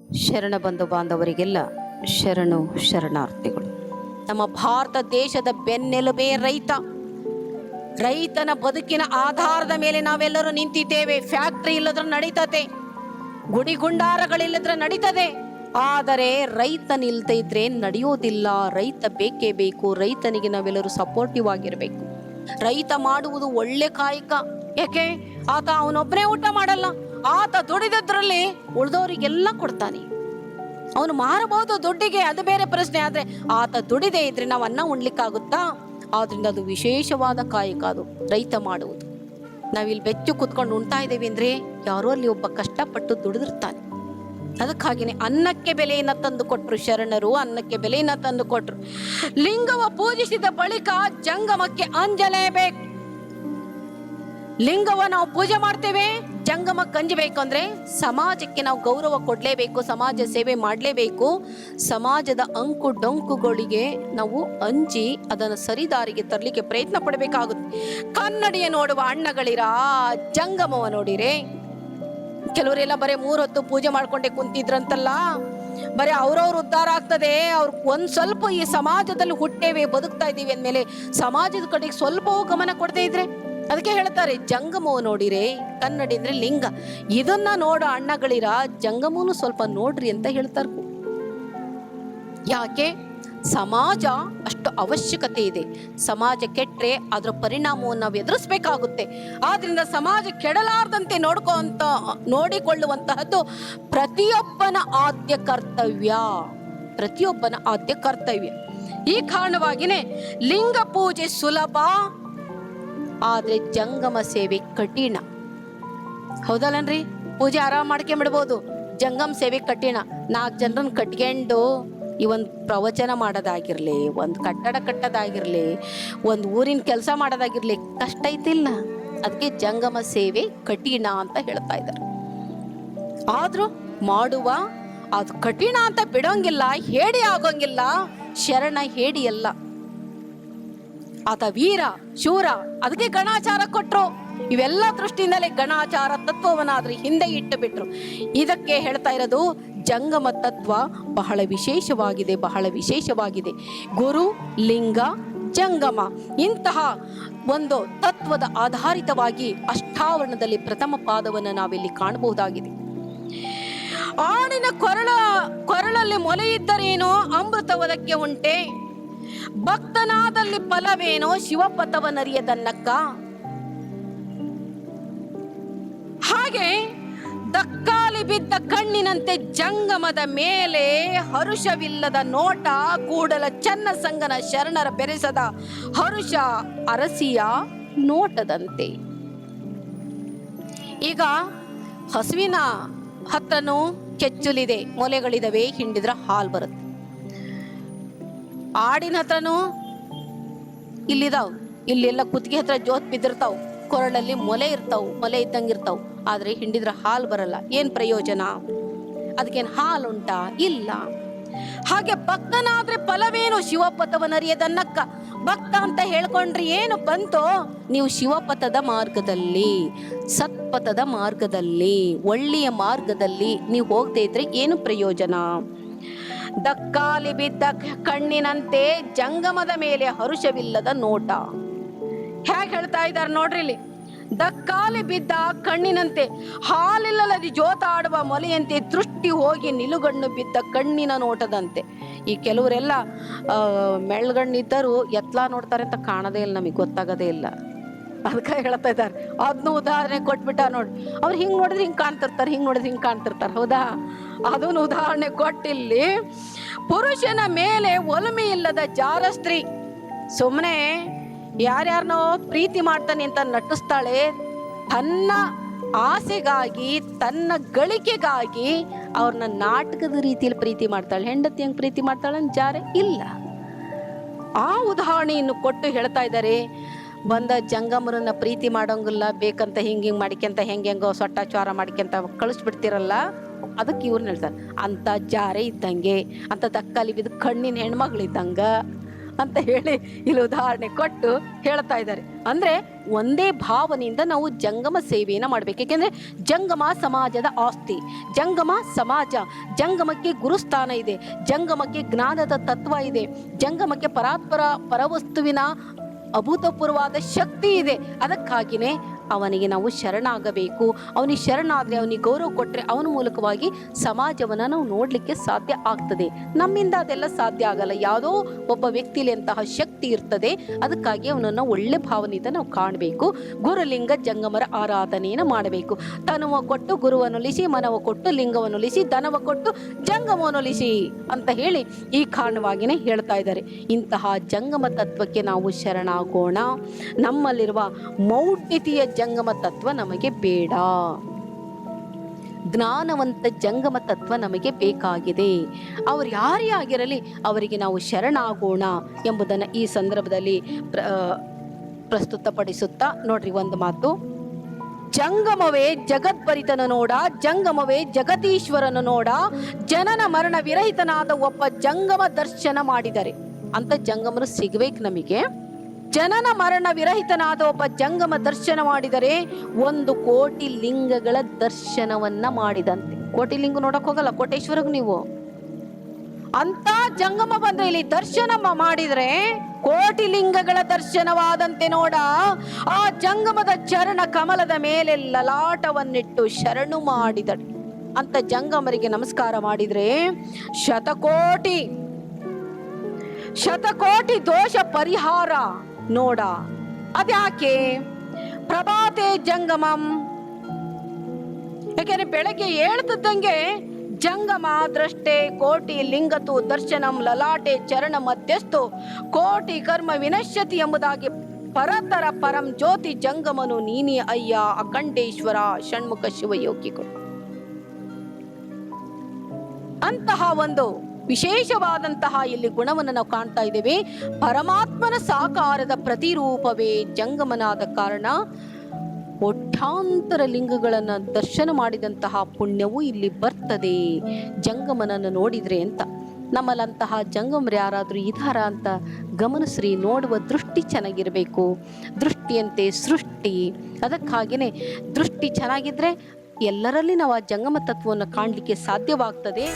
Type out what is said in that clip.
ಶರಣ ಬಂಧು ಬಾಂಧವರಿಗೆಲ್ಲ ಶರಣು ಶರಣಾರ್ಥಿಗಳು. ನಮ್ಮ ಭಾರತ ದೇಶದ ಬೆನ್ನೆಲುಬೇ ರೈತ. ರೈತನ ಬದುಕಿನ ಆಧಾರದ ಮೇಲೆ ನಾವೆಲ್ಲರೂ ನಿಂತಿದ್ದೇವೆ. ಫ್ಯಾಕ್ಟ್ರಿ ಇಲ್ಲದ್ರೆ ನಡೀತದೆ. ಗುಡಿ ಗುಂಡಾರಗಳಿಲ್ಲದ್ರ ನಡೀತದೆ. ಆದರೆ ರೈತ ನಿಲ್ದೇ ಇದ್ರೆ ನಡೆಯೋದಿಲ್ಲ. ರೈತ ಬೇಕೇ ಬೇಕು. ರೈತನಿಗೆ ನಾವೆಲ್ಲರೂ ಸಪೋರ್ಟಿವ್ ಆಗಿರಬೇಕು. ರೈತ ಮಾಡುವುದು ಒಳ್ಳೆ ಕಾಯಕ. ಯಾಕೆ? ಆತ ಅವನೊಬ್ಬನೇ ಊಟ ಮಾಡಲ್ಲ. ಆತ ದುಡಿದದ್ರಲ್ಲಿ ಉಳಿದವರಿಗೆಲ್ಲ ಕೊಡ್ತಾನೆ. ಅವನು ಮಾರಬಹುದು ದುಡ್ಡಿಗೆ, ಅದು ಬೇರೆ ಪ್ರಶ್ನೆ, ಆದ್ರೆ ಆತ ದುಡಿದೇ ಇದ್ರೆ ನಾವು ಅನ್ನ ಉಣ್ಲಿಕ್ಕಾಗುತ್ತಾ? ಆದ್ರಿಂದ ಅದು ವಿಶೇಷವಾದ ಕಾಯಕ, ಅದು ರೈತ ಮಾಡುವುದು. ನಾವಿಲ್ಲಿ ಬೆಚ್ಚು ಕುತ್ಕೊಂಡು ಉಣ್ತಾ ಇದ್ದೇವೆ ಅಂದ್ರೆ ಯಾರೋ ಅಲ್ಲಿ ಒಬ್ಬ ಕಷ್ಟಪಟ್ಟು ದುಡಿದಿರ್ತಾನೆ. ಅದಕ್ಕಾಗಿನೇ ಅನ್ನಕ್ಕೆ ಬೆಲೆಯನ್ನ ತಂದು ಕೊಟ್ರು ಶರಣರು, ಅನ್ನಕ್ಕೆ ಬೆಲೆಯನ್ನ ತಂದು ಕೊಟ್ರು. ಲಿಂಗವ ಪೂಜಿಸಿದ ಬಳಿಕ ಜಂಗಮಕ್ಕೆ ಅಂಜಲೇಬೇಕು ಲಿಂಗವ ನಾವು ಪೂಜೆ ಮಾಡ್ತೇವೆ, ಜಂಗಮ ಕಂಜಬೇಕು ಅಂದ್ರೆ ಸಮಾಜಕ್ಕೆ ನಾವು ಗೌರವ ಕೊಡಲೇಬೇಕು, ಸಮಾಜ ಸೇವೆ ಮಾಡಲೇಬೇಕು. ಸಮಾಜದ ಅಂಕು ಡೊಂಕುಗಳಿಗೆ ನಾವು ಅಂಜಿ ಅದನ್ನು ಸರಿದಾರಿಗೆ ತರಲಿಕ್ಕೆ ಪ್ರಯತ್ನ ಪಡಬೇಕಾಗುತ್ತೆ. ಕನ್ನಡಿಯ ನೋಡುವ ಅಣ್ಣಗಳಿರ, ಜಂಗಮವ ನೋಡಿರೆ. ಕೆಲವರೆಲ್ಲ ಬರೀ ಮೂರ್ ಹೊತ್ತು ಪೂಜೆ ಮಾಡ್ಕೊಂಡೆ ಕುಂತಿದ್ರಂತಲ್ಲ, ಬರೀ ಅವ್ರವ್ರು ಉದ್ಧಾರ ಆಗ್ತದೆ. ಅವ್ರು ಒಂದು ಸ್ವಲ್ಪ ಈ ಸಮಾಜದಲ್ಲಿ ಹುಟ್ಟೇವೆ, ಬದುಕ್ತಾ ಇದ್ದೀವಿ ಅಂದ್ಮೇಲೆ ಸಮಾಜದ ಕಡೆಗೆ ಸ್ವಲ್ಪವೂ ಗಮನ ಕೊಡದೇ ಇದ್ರೆ ಅದಕ್ಕೆ ಹೇಳ್ತಾರೆ ಜಂಗಮವು ನೋಡಿರೆ, ಕನ್ನಡಿ ಅಂದ್ರೆ ಲಿಂಗ. ಇದನ್ನ ನೋಡೋ ಅಣ್ಣಗಳಿರ ಜಂಗಮವನ್ನು ಸ್ವಲ್ಪ ನೋಡ್ರಿ ಅಂತ ಹೇಳ್ತಾರೆ. ಯಾಕೆ? ಸಮಾಜ ಅಷ್ಟು ಅವಶ್ಯಕತೆ ಇದೆ. ಸಮಾಜ ಕೆಟ್ಟರೆ ಅದರ ಪರಿಣಾಮವನ್ನು ನಾವು ಎದುರಿಸ್ಬೇಕಾಗುತ್ತೆ. ಆದ್ರಿಂದ ಸಮಾಜ ಕೆಡಲಾರ್ದಂತೆ ನೋಡ್ಕೊಂತ ನೋಡಿಕೊಳ್ಳುವಂತಹದ್ದು ಪ್ರತಿಯೊಬ್ಬನ ಆದ್ಯ ಕರ್ತವ್ಯ. ಪ್ರತಿಯೊಬ್ಬನ ಆದ್ಯ ಕರ್ತವ್ಯ. ಈ ಕಾರಣವಾಗಿನೇ ಲಿಂಗ ಪೂಜೆ ಸುಲಭ ಆದ್ರೆ ಜಂಗಮ ಸೇವೆ ಕಠಿಣ. ಹೌದಲ್ಲನ್ರಿ? ಪೂಜೆ ಆರಾಮ್ ಮಾಡ್ಕೊಂಬಿಡ್ಬೋದು. ಜಂಗಮ್ ಸೇವೆ ಕಠಿಣ. ನಾಲ್ಕು ಜನರನ್ನ ಕಟ್ಕೊಂಡು ಈ ಒಂದು ಪ್ರವಚನ ಮಾಡೋದಾಗಿರ್ಲಿ, ಒಂದು ಕಟ್ಟಡ ಕಟ್ಟೋದಾಗಿರ್ಲಿ, ಒಂದು ಊರಿನ ಕೆಲಸ ಮಾಡೋದಾಗಿರ್ಲಿ ಕಷ್ಟ ಐತಿಲ್ಲ. ಅದಕ್ಕೆ ಜಂಗಮ ಸೇವೆ ಕಠಿಣ ಅಂತ ಹೇಳ್ತಾ ಇದ್ದಾರೆ. ಆದ್ರೂ ಮಾಡುವ ಅದು ಕಠಿಣ ಅಂತ ಬಿಡೋಂಗಿಲ್ಲ ಹೇಡಿ ಆಗೋಂಗಿಲ್ಲ, ಶರಣ ಹೇಡಿ ಅಲ್ಲ ಆತ ವೀರ, ಶೂರ, ಅದಕ್ಕೆ ಗಣಾಚಾರ ಕೊಟ್ರು. ಇವೆಲ್ಲ ದೃಷ್ಟಿಯಿಂದಲೇ ಗಣಾಚಾರ ತತ್ವವನ್ನ ಹಿಂದೆ ಇಟ್ಟು ಬಿಟ್ರು ಇದಕ್ಕೆ ಹೇಳ್ತಾ ಇರೋದು, ಜಂಗಮ ತತ್ವ ಬಹಳ ವಿಶೇಷವಾಗಿದೆ ಬಹಳ ವಿಶೇಷವಾಗಿದೆ. ಗುರು, ಲಿಂಗ, ಜಂಗಮ ಇಂತಹ ಒಂದು ತತ್ವದ ಆಧಾರಿತವಾಗಿ ಅಷ್ಟಾವರಣದಲ್ಲಿ ಪ್ರಥಮ ಪಾದವನ್ನು ನಾವಿಲ್ಲಿ ಕಾಣಬಹುದಾಗಿದೆ. ಆಡಿನ ಕೊರಳ, ಕೊರಳಲ್ಲಿ ಮೊಲೆಯಿದ್ದರೇನೋ ಅಮೃತವದಕ್ಕೆ ಉಂಟೆ. ಭಕ್ತನಾದಲ್ಲಿ ಫಲವೇನೋ ಶಿವಪಥವನರಿಯದನ್ನಕ್ಕ? ಹಾಗೆ ದಕ್ಕಾಲಿ ಬಿದ್ದ ಕಣ್ಣಿನಂತೆ ಜಂಗಮದ ಮೇಲೆ ಹರುಷವಿಲ್ಲದ ನೋಟ, ಕೂಡಲ ಚನ್ನ ಸಂಗನ ಶರಣರ ಬೆರೆಸದ ಹರುಷ ಅರಸಿಯ ನೋಟದಂತೆ. ಈಗ ಹಸುವಿನ ಹತ್ತನು ಕೆಚ್ಚುಲಿದೆ, ಮೊಲೆಗಳಿದವೆ, ಹಿಂಡಿದ್ರ ಹಾಲು ಬರುತ್ತೆ. ಆಡಿನ ಹತ್ರನೂ ಇಲ್ಲಿದಾವ್. ಇಲ್ಲೆಲ್ಲ ಕುತ್ತಿಗೆ ಹತ್ರ ಜೋತ್ ಬಿದ್ದಿರ್ತಾವ್. ಕೊರಳಲ್ಲಿ ಮೊಲೆ ಇರ್ತಾವ್, ಮೊಲೆ ಇದ್ದಂಗೆ ಇರ್ತಾವ್. ಆದ್ರೆ ಹಿಂಡಿದ್ರ ಹಾಲು ಬರಲ್ಲ. ಏನ್ ಪ್ರಯೋಜನ? ಅದಕ್ಕೇನು ಹಾಲು ಉಂಟಾ? ಇಲ್ಲ. ಹಾಗೆ ಭಕ್ತನಾದ್ರೆ ಫಲವೇನು ಶಿವಪಥವನರಿಯದನ್ನಕ್ಕ? ಭಕ್ತ ಅಂತ ಹೇಳ್ಕೊಂಡ್ರಿ ಏನು ಬಂತೋ? ನೀವು ಶಿವಪಥದ ಮಾರ್ಗದಲ್ಲಿ, ಸತ್ಪಥದ ಮಾರ್ಗದಲ್ಲಿ, ಒಳ್ಳೆಯ ಮಾರ್ಗದಲ್ಲಿ ನೀವು ಹೋಗದೆ ಇದ್ರೆ ಏನು ಪ್ರಯೋಜನ? ದಕ್ಕಾಲಿ ಬಿದ್ದ ಕಣ್ಣಿನಂತೆ ಜಂಗಮದ ಮೇಲೆ ಹರುಷವಿಲ್ಲದ ನೋಟ. ಹೇಗೆ ಹೇಳ್ತಾ ಇದ್ದಾರೆ ನೋಡ್ರಿ ಇಲ್ಲಿ? ದಕ್ಕಾಲಿ ಬಿದ್ದ ಕಣ್ಣಿನಂತೆ ಹಾಲಿಲ್ಲದಿ ಜೋತಾಡುವ ಮೊಲೆಯಂತೆ ದೃಷ್ಟಿ ಹೋಗಿ ನಿಲುಗಣ್ಣು ಬಿದ್ದ ಕಣ್ಣಿನ ನೋಟದಂತೆ. ಈ ಕೆಲವರೆಲ್ಲ ಮೆಳ್ಗಣ್ಣಿದ್ದರೂ ಮೆಳ್ಗಣ್ಣಿದ್ದರು ಎತ್ಲಾ ನೋಡ್ತಾರೆ ಅಂತ ಕಾಣದೇ ಇಲ್ಲ ನಮಗೆ ಗೊತ್ತಾಗದೇ ಇಲ್ಲ. ಅದಕ್ಕೆ ಹೇಳ್ತಾ ಇದ್ದಾರೆ. ಅದನ್ನು ಉದಾಹರಣೆ ಕೊಟ್ಬಿಟ್ಟ ನೋಡಿ. ಅವ್ರು ಹಿಂಗೆ ನೋಡಿದ್ರೆ ಹಿಂಗೆ ಕಾಣ್ತಿರ್ತಾರೆ, ಹಿಂಗೆ ನೋಡಿದ್ರೆ ಹಿಂಗೆ ಕಾಣ್ತಿರ್ತಾರೆ. ಹೌದಾ? ಅದನ್ನು ಉದಾಹರಣೆ ಕೊಟ್ಟಿಲ್ಲಿ, ಪುರುಷನ ಮೇಲೆ ಒಲಮೆ ಇಲ್ಲದ ಜಾರ ಸ್ತ್ರೀ. ಸುಮ್ಮನೆ ಯಾರ್ಯಾರನೋ ಪ್ರೀತಿ ಮಾಡ್ತಾನೆ ಅಂತ ನಟಿಸ್ತಾಳೆ, ತನ್ನ ಆಸೆಗಾಗಿ, ತನ್ನ ಗಳಿಕೆಗಾಗಿ ಅವ್ರನ್ನ ನಾಟಕದ ರೀತಿಯಲ್ಲಿ ಪ್ರೀತಿ ಮಾಡ್ತಾಳೆ. ಹೆಂಡತಿ ಹೆಂಗೆ ಪ್ರೀತಿ ಮಾಡ್ತಾಳೆ ಅಂತ ಜಾರೆ ಇಲ್ಲ. ಆ ಉದಾಹರಣೆಯನ್ನು ಕೊಟ್ಟು ಹೇಳ್ತಾ ಇದ್ದಾರೆ ಬಂದ ಜಂಗಮರನ್ನ ಪ್ರೀತಿ ಮಾಡೋಂಗಿಲ್ಲ, ಬೇಕಂತ ಹಿಂಗೆ ಹಿಂಗೆ ಮಾಡ್ಕೊಂತ ಹೆಂಗೆ ಹೆಂಗೋ ಸೊಟ್ಟಾಚಾರ ಮಾಡ್ಕೊಂತ ಕಳಿಸ್ಬಿಡ್ತಿರಲ್ಲ, ಅದಕ್ಕೆ ಇವ್ರನ್ನ ಹೇಳ್ತಾರೆ ಅಂತ ಜಾರೆ ಇದ್ದಂಗೆ ಅಂತ ತಕ್ಕಲಿ ಬಿದ್ದು ಕಣ್ಣಿನ ಹೆಣ್ಮಗಳಿದ್ದಂಗ ಅಂತ ಹೇಳಿ ಇಲ್ಲಿ ಉದಾಹರಣೆ ಕೊಟ್ಟು ಹೇಳ್ತಾ ಇದ್ದಾರೆ. ಅಂದ್ರೆ ಒಂದೇ ಭಾವನೆಯಿಂದ ನಾವು ಜಂಗಮ ಸೇವೆಯನ್ನು ಮಾಡಬೇಕು. ಯಾಕೆಂದ್ರೆ ಜಂಗಮ ಸಮಾಜದ ಆಸ್ತಿ, ಜಂಗಮ ಸಮಾಜ, ಜಂಗಮಕ್ಕೆ ಗುರುಸ್ಥಾನ ಇದೆ, ಜಂಗಮಕ್ಕೆ ಜ್ಞಾನದ ತತ್ವ ಇದೆ, ಜಂಗಮಕ್ಕೆ ಪರಾತ್ಪರ ಪರವಸ್ತುವಿನ ಅಭೂತಪೂರ್ವವಾದ ಶಕ್ತಿ ಇದೆ. ಅದಕ್ಕಾಗಿಯೇ ಅವನಿಗೆ ನಾವು ಶರಣಾಗಬೇಕು. ಅವನಿಗೆ ಶರಣಾದರೆ ಅವನಿಗೆ ಗೌರವ ಕೊಟ್ಟರೆ ಅವನ ಮೂಲಕವಾಗಿ ಸಮಾಜವನ್ನು ನಾವು ನೋಡಲಿಕ್ಕೆ ಸಾಧ್ಯ ಆಗ್ತದೆ. ನಮ್ಮಿಂದ ಅದೆಲ್ಲ ಸಾಧ್ಯ ಆಗಲ್ಲ. ಯಾವುದೋ ಒಬ್ಬ ವ್ಯಕ್ತಿಲಿ ಅಂತಹ ಶಕ್ತಿ ಇರ್ತದೆ. ಅದಕ್ಕಾಗಿ ಅವನನ್ನು ಒಳ್ಳೆ ಭಾವನೆಯಿಂದ ನಾವು ಕಾಣಬೇಕು. ಗುರುಲಿಂಗ ಜಂಗಮರ ಆರಾಧನೆಯನ್ನು ಮಾಡಬೇಕು. ತನುವ ಕೊಟ್ಟು ಗುರುವನ್ನೊಲಿಸಿ ಮನವ ಕೊಟ್ಟು ಲಿಂಗವನ್ನೊಲಿಸಿ ಧನವ ಕೊಟ್ಟು ಜಂಗಮವನ್ನೊಲಿಸಿ ಅಂತ ಹೇಳಿ ಈ ಕಾರಣವಾಗಿಯೇ ಹೇಳ್ತಾ ಇದ್ದಾರೆ. ಇಂತಹ ಜಂಗಮ ತತ್ವಕ್ಕೆ ನಾವು ಶರಣಾಗೋಣ. ನಮ್ಮಲ್ಲಿರುವ ಮೌಢ್ಯತೆಯ ಜಂಗಮ ತತ್ವ ನಮಗೆ ಬೇಡ. ಜ್ಞಾನವಂತ ಜಂಗಮ ತತ್ವ ನಮಗೆ ಬೇಕಾಗಿದೆ. ಅವರು ಯಾರೇ ಆಗಿರಲಿ ಅವರಿಗೆ ನಾವು ಶರಣಾಗೋಣ ಎಂಬುದನ್ನು ಈ ಸಂದರ್ಭದಲ್ಲಿ ಪ್ರ ಪ್ರಸ್ತುತಪಡಿಸುತ್ತಾ ನೋಡ್ರಿ ಒಂದು ಮಾತು. ಜಂಗಮವೇ ಜಗದ್ಭರಿತನ ನೋಡ, ಜಂಗಮವೇ ಜಗದೀಶ್ವರನ ನೋಡ, ಜನನ ಮರಣ ವಿರಹಿತನಾದ ಒಬ್ಬ ಜಂಗಮ ದರ್ಶನ ಮಾಡಿದರೆ. ಅಂತ ಜಂಗಮರು ಸಿಗಬೇಕು ನಮಗೆ. ಜನನ ಮರಣ ವಿರಹಿತನಾದ ಒಬ್ಬ ಜಂಗಮ ದರ್ಶನ ಮಾಡಿದರೆ ಒಂದು ಕೋಟಿ ಲಿಂಗಗಳ ದರ್ಶನವನ್ನ ಮಾಡಿದಂತೆ. ಕೋಟಿ ಲಿಂಗ ನೋಡಕ್ ಹೋಗಲ್ಲ, ಕೋಟೇಶ್ವರಗ್ ನೀವು. ಅಂತ ಜಂಗಮ ಬಂದ್ರೆ ಇಲ್ಲಿ ದರ್ಶನ ಮಾಡಿದ್ರೆ ಕೋಟಿ ಲಿಂಗಗಳ ದರ್ಶನವಾದಂತೆ ನೋಡ. ಆ ಜಂಗಮದ ಚರಣ ಕಮಲದ ಮೇಲೆ ಲಲಾಟವನ್ನಿಟ್ಟು ಶರಣು ಮಾಡಿದಳು. ಅಂತ ಜಂಗಮರಿಗೆ ನಮಸ್ಕಾರ ಮಾಡಿದ್ರೆ ಶತಕೋಟಿ ಶತಕೋಟಿ ದೋಷ ಪರಿಹಾರ. ನೋಡ. ಅದ್ಯಾಕೆ? ಪ್ರಭಾತೆ ಜಂಗಮಂ. ಯಾಕೆಂದ್ರೆ ಬೆಳಗ್ಗೆ ಹೇಳ್ತಿದ್ದಂಗೆ ಜಂಗಮ ದ್ರಷ್ಟೆ ಕೋಟಿ ಲಿಂಗತು ದರ್ಶನಂ ಲಲಾಟೆ ಚರಣ ಮಧ್ಯಸ್ಥು ಕೋಟಿ ಕರ್ಮ ವಿನಶ್ಯತಿ ಎಂಬುದಾಗಿ ಪರತರ ಪರಂ ಜ್ಯೋತಿ ಜಂಗಮನು ನೀನಿ ಅಯ್ಯ ಅಖಂಡೇಶ್ವರ ಷಣ್ಮುಖ ಶಿವಯೋಗಿಗಳು. ಅಂತಹ ಒಂದು ವಿಶೇಷವಾದಂತಹ ಇಲ್ಲಿ ಗುಣವನ್ನು ನಾವು ಕಾಣ್ತಾ ಇದ್ದೇವೆ. ಪರಮಾತ್ಮನ ಸಾಕಾರದ ಪ್ರತಿರೂಪವೇ ಜಂಗಮನಾದ ಕಾರಣ ಒಟ್ಟಾಂತರ ಲಿಂಗಗಳನ್ನು ದರ್ಶನ ಮಾಡಿದಂತಹ ಪುಣ್ಯವು ಇಲ್ಲಿ ಬರ್ತದೆ. ಜಂಗಮನನ್ನು ನೋಡಿದ್ರೆ ಅಂತ. ನಮ್ಮಲ್ಲಂತಹ ಜಂಗಮರು ಯಾರಾದರೂ ಇದಾರ ಅಂತ ಗಮನಿಸ್ರಿ, ನೋಡುವ ದೃಷ್ಟಿ ಚೆನ್ನಾಗಿರಬೇಕು. ದೃಷ್ಟಿಯಂತೆ ಸೃಷ್ಟಿ. ಅದಕ್ಕಾಗಿನೇ ದೃಷ್ಟಿ ಚೆನ್ನಾಗಿದ್ದರೆ ಎಲ್ಲರಲ್ಲಿ ನಾವು ಆ ಜಂಗಮ ತತ್ವವನ್ನು ಕಾಣಲಿಕ್ಕೆ ಸಾಧ್ಯವಾಗ್ತದೆ.